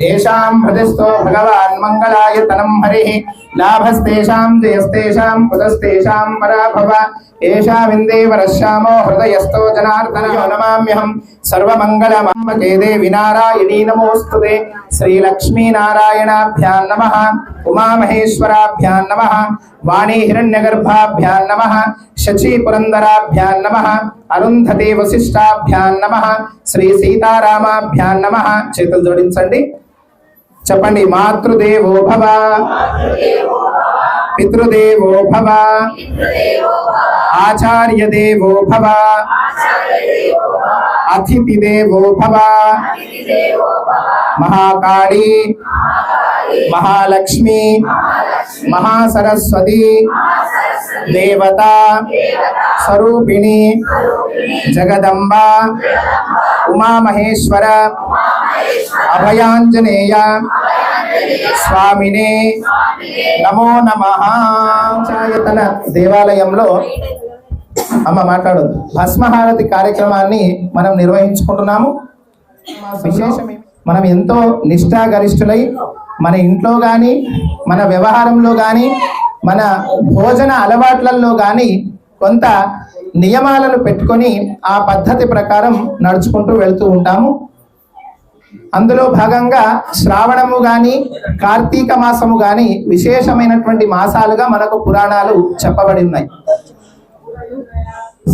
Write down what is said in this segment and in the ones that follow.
తేషాం హృదిస్థో భగవాన్ మంగళాయ తనం హరి లాభస్తేషాం జయస్తేషాం కుతస్తేషాం పరాభవ ఏషా విందే వరశ్యామో హృదయస్థో జనార్దన నమామ్యహం సర్వమంగళమమ్మకే దేవి నారాయణీ నమోస్తుతే శ్రీలక్ష్మీనారాయణాభ్యాం నమ ఉమామహేశ్వరాభ్యాం నమ వాణీ హిరణ్యగర్భాభ్యాం నమ నమ అరుంధతి నమ శ్రీ నమ చేతులు జోడించండి చెప్పండి మాతృదేవో భవ. పితృదేవో భవ. ఆచార్య దేవో భవ. అతిథి దేవో భవ. మహాకాళి. మహాలక్ష్మి. మహాసరస్వతి. దేవత. స్వరూపిణి. జగదంబ. ఉమామహేశ్వర. అభయాంజనేయ స్వామినే నమో నమ. చాయతన దేవాలయంలో అమ్మ మాట్లాడు భస్మహారతి కార్యక్రమాన్ని మనం నిర్వహించుకుంటున్నాము. విశేషం ఏమి- మనం ఎంతో నిష్ఠాగరిష్ఠులై మన ఇంట్లో కానీ మన వ్యవహారంలో కానీ మన భోజన అలవాట్లలో కానీ కొంత నియమాలను పెట్టుకొని ఆ పద్ధతి ప్రకారం నడుచుకుంటూ వెళ్తూ ఉంటాము. అందులో భాగంగా శ్రావణము గాని కార్తీక మాసము గాని విశేషమైనటువంటి మాసాలుగా మనకు పురాణాలు చెప్పబడి ఉన్నాయి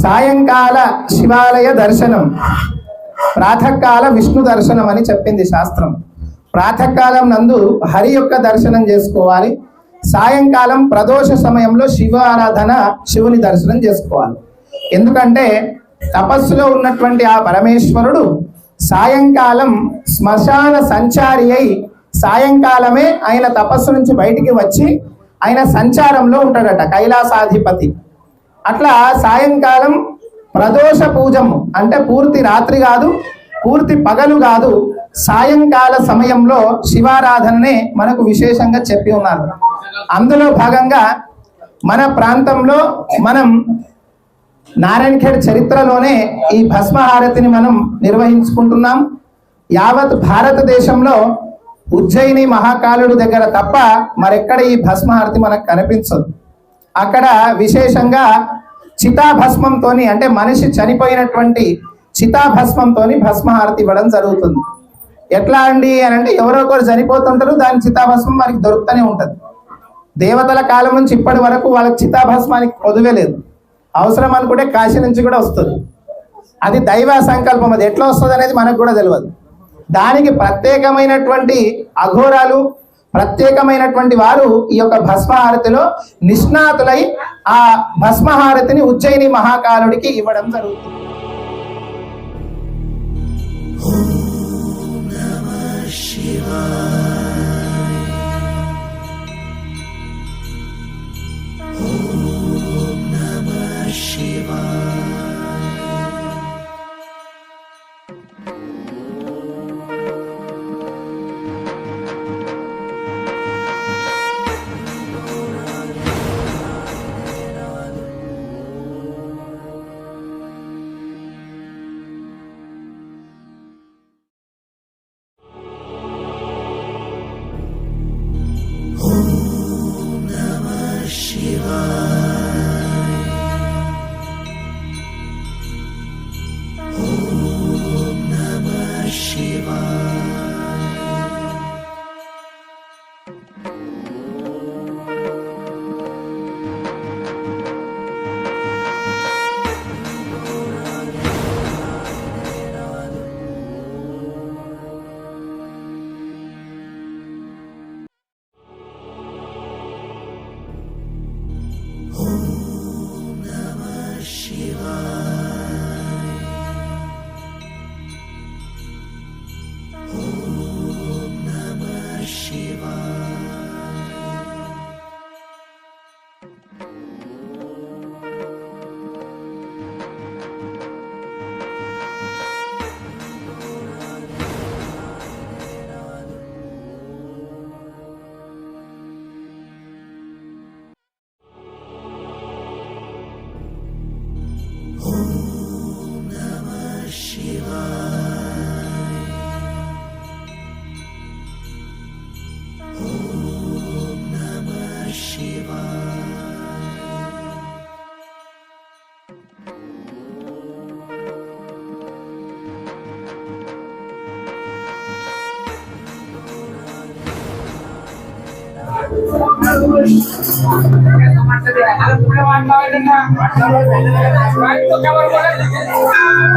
సాయంకాల శివాలయ దర్శనం ప్రాతకాల విష్ణు దర్శనం అని చెప్పింది శాస్త్రం. ప్రాతకాలం నందు హరి యొక్క దర్శనం చేసుకోవాలి. సాయంకాలం ప్రదోష సమయంలో శివ ఆరాధన శివుని దర్శనం చేసుకోవాలి. ఎందుకంటే తపస్సులో ఉన్నటువంటి ఆ పరమేశ్వరుడు సాయంకాలం శ్మశాన సంచారి అయి సాయంకాలమే ఆయన తపస్సు నుంచి బయటికి వచ్చి ఆయన సంచారంలో ఉంటాడట కైలాసాధిపతి. అట్లా సాయంకాలం ప్రదోష పూజము అంటే పూర్తి రాత్రి కాదు పూర్తి పగలు కాదు సాయంకాల సమయంలో శివారాధననే మనకు విశేషంగా చెప్పి ఉన్నారు. అందులో భాగంగా మన ప్రాంతంలో మనం నారాయణఖేడ్ చరిత్రలోనే ఈ భస్మహారతిని మనం నిర్వహించుకుంటున్నాం. యావత్ భారతదేశంలో ఉజ్జయిని మహాకాలుడు దగ్గర తప్ప మరెక్కడ ఈ భస్మహారతి మనకు కనిపించదు. అక్కడ విశేషంగా చితాభస్మంతో అంటే మనిషి చనిపోయినటువంటి చితాభస్మంతో భస్మహారతి ఇవ్వడం జరుగుతుంది. ఎట్లా అండి అని అంటే ఎవరో ఒకరు చనిపోతుంటారు దాని చితాభస్మం మనకి దొరుకుతూనే ఉంటుంది. దేవతల కాలం నుంచి ఇప్పటి వరకు వాళ్ళకి చితాభస్మానికి పొదువే లేదు. అవసరం అనుకుంటే కాశీ నుంచి కూడా వస్తుంది. అది దైవ సంకల్పం అది ఎట్లా వస్తుంది అనేది మనకు కూడా తెలియదు దానికి ప్రత్యేకమైనటువంటి అఘోరాలు ప్రత్యేకమైనటువంటి వారు ఈ యొక్క భస్మహారతిలో నిష్ణాతులై ఆ భస్మహారతిని ఉజ్జయిని మహాకాలుడికి ఇవ్వడం జరుగుతుంది. Shiva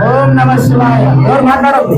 ఓం నమ శివాయ ఎవరు మాట్లాడద్దు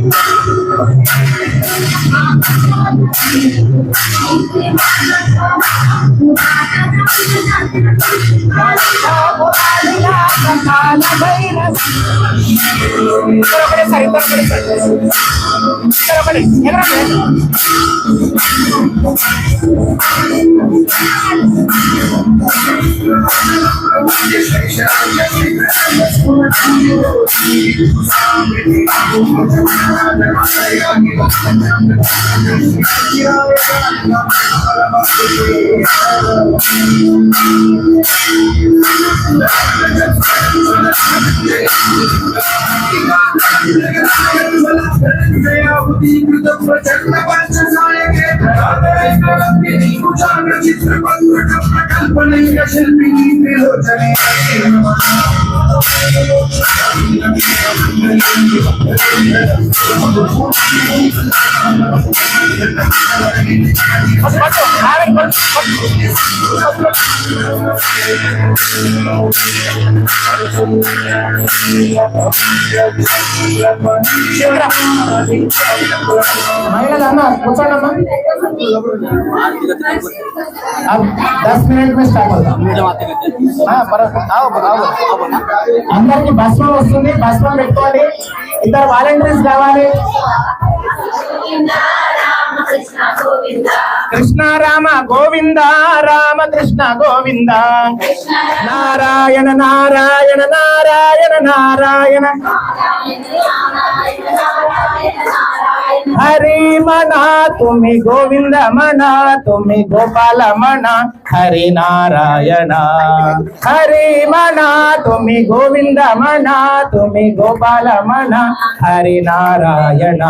Thank you. Tara sari, tara sari. Tara sari, ya kenapa ya? Yeah. I'm gonna be the protector, but I'm gonna get चित्रपट शिल्पी महिला जाना पूछा ना दस मिनट में स्टार्ट होगा अंदर की बस में वस्तु बस में पेवाली इधर वाली కృష్ణ రామ గోవింద రామ కృష్ణ గోవింద. నారాయణ నారాయణ నారాయణ నారాయణ. హరి మనా తుమి గోవింద మనా తుమి గోపాల మనా. హరి నారాయణ. హరి మనా తుమి గోవింద మనా తుమి గోపాల మనా. హరి నారాయణ.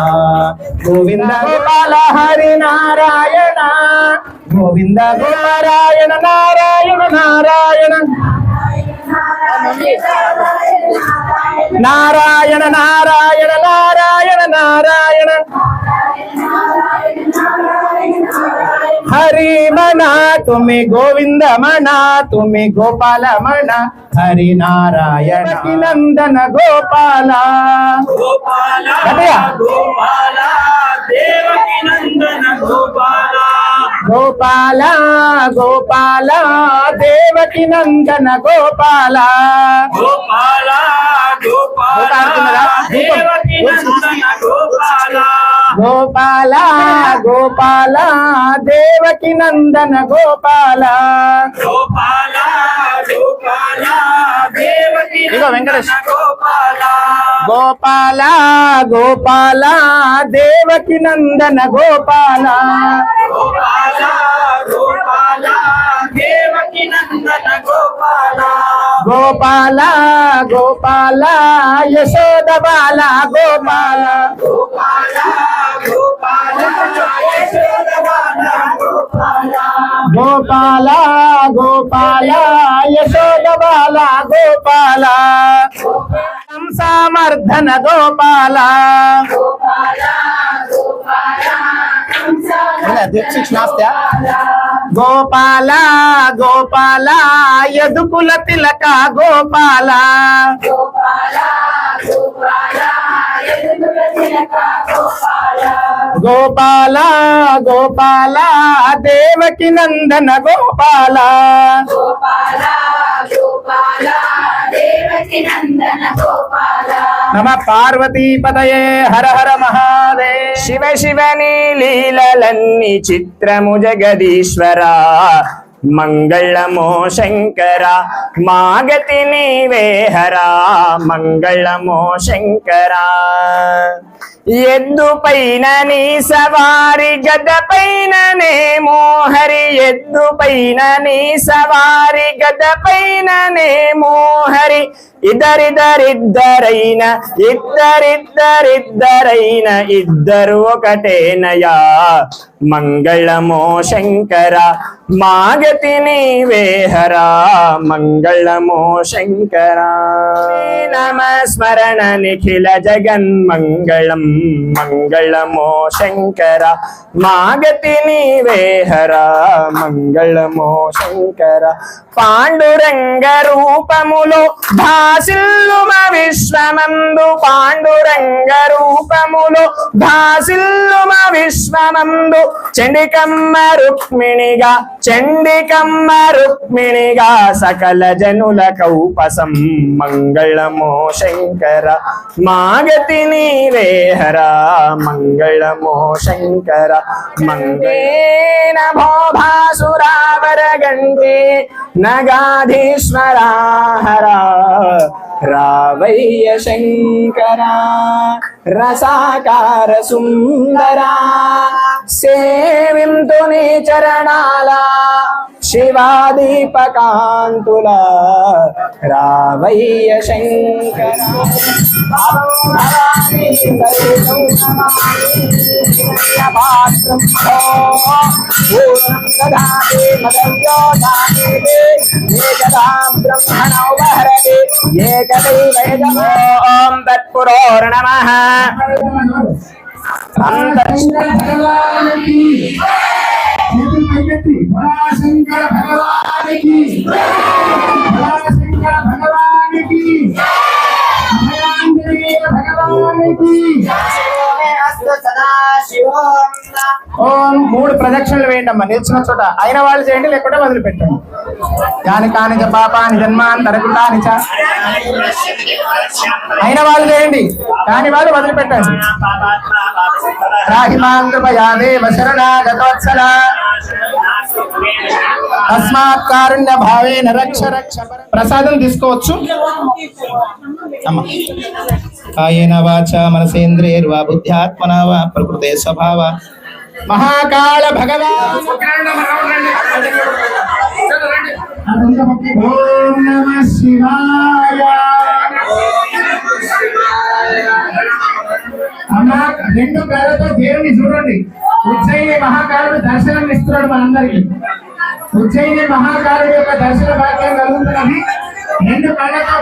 గోవింద గోపాల హరి నారాయణ గోవింద గోపారాయణ నారాయణ నారాయణ. నారాయణ నారాయణ నారాయణ నారాయణ. హరి మనా తుమి గోవింద మనా తుమి గోపాల మనా హరి నారాయణ. నందన గోపాల. గోపాల. గోపాల దేవకి నందన గోపాల గోపాల గోపాల. దేవకి నందన గోపాల. గోపాల గోపాల? దేవకి నందన గోపాల గోపాల గోపాల దేవకి వెంకటేష్. నందన గోపాల గోపాల గోపాల దేవకి నందన గోపాల గోపాల గోపాల దేవకి నందన గోపాల గోపాల గోపాల యశోద బాల గోపాల గోపాల గోపాల యశోద బాల గోపాల గోపాల గోపాల యశోద బాల గోపాల గోపాల యదుకుల తిలక గోపాల. గోపాల గోపాల దేవకి నందన గోపాల. నమ పార్వతీ పదయే హర హర మహాదేవ్ శివ శివ నీలీలన్నీ చిత్రము జగదీశ్వరా. మంగళమో శంకర మాగతి నీవేహరా మంగళమో శంకర ఎద్దు పైన నీ సవారి గద పైన నేమో హరి. ఎద్దు పైన నీ సవారి గద పైన నేమో హరి. ఇద్దరిద్దరిద్దరైన ఇద్దరిద్దరిద్దరైన ఇద్దరు ఒకటేనయా? మంగళమో శంకర మాగతి నీవే మంగళమో శంకర నమస్మరణ నిఖిల జగన్మంగళం మంగళమో శంకర మాగతి నీవే మంగళమో శంకర పాండురంగ రూపములో భా భాసిల్లుమ విశ్వమందు పాండురంగ రూపములో. భాసిల్లుమ విశ్వమందు చండికమ్మ రుక్మిణిగా చండికమ్మ రుక్మిణిగా సకల జనుల కౌపసం మంగళమో శంకర. మాగతి నీవేహర మంగళమో శంకర. మంగళేన భోభాసురావర గంటే నగాధీశ్వరా హరా. రావయ్య శంకరా రసాకార సుందరా సేవింతుని చరణాలా శివాదీపకాంతుల రావయ్య శంకర. భవాని సరితం పాత్రం పూర్ణం భగవానికి. భరాశంకర భగవానికి. భరాశంకర భగవానికి. భగవానికి ఓం మూడు ప్రదక్షిణలు వేయండి అమ్మా నిల్చిన చోట. అయిన వాళ్ళు చేయండి లేకుంటే వదిలిపెట్టండి. దాని కాని చ పాపాని జన్మాన్ చ. అయిన వాళ్ళు చేయండి. కాని వాళ్ళు వదిలిపెట్టండి. రాహిమాంధ్రపయాదేవ శరణాగతోత్సల. తస్మాత్ కారుణ్య భావేన రక్ష రక్ష ప్రసాదం తీసుకోవచ్చు. అమ్మ. కాయేన వాచ మనసేంద్రియర్వా బుద్ధ్యాత్మన వా ప్రకృతే స్వభావ. మహాకాళ భగవాన్. ఓం నమ శివాయ. అమ్మ రెండు కళ్ళతో దేవుని చూడండి ఉజ్జయిని మహాకాళుడు దర్శనం ఇస్తున్నాడు మనందరికి ఉజ్జయిని మహాకాళుడి యొక్క దర్శన భాగ్యం కలుగుతున్నది రెండు కళ్ళతో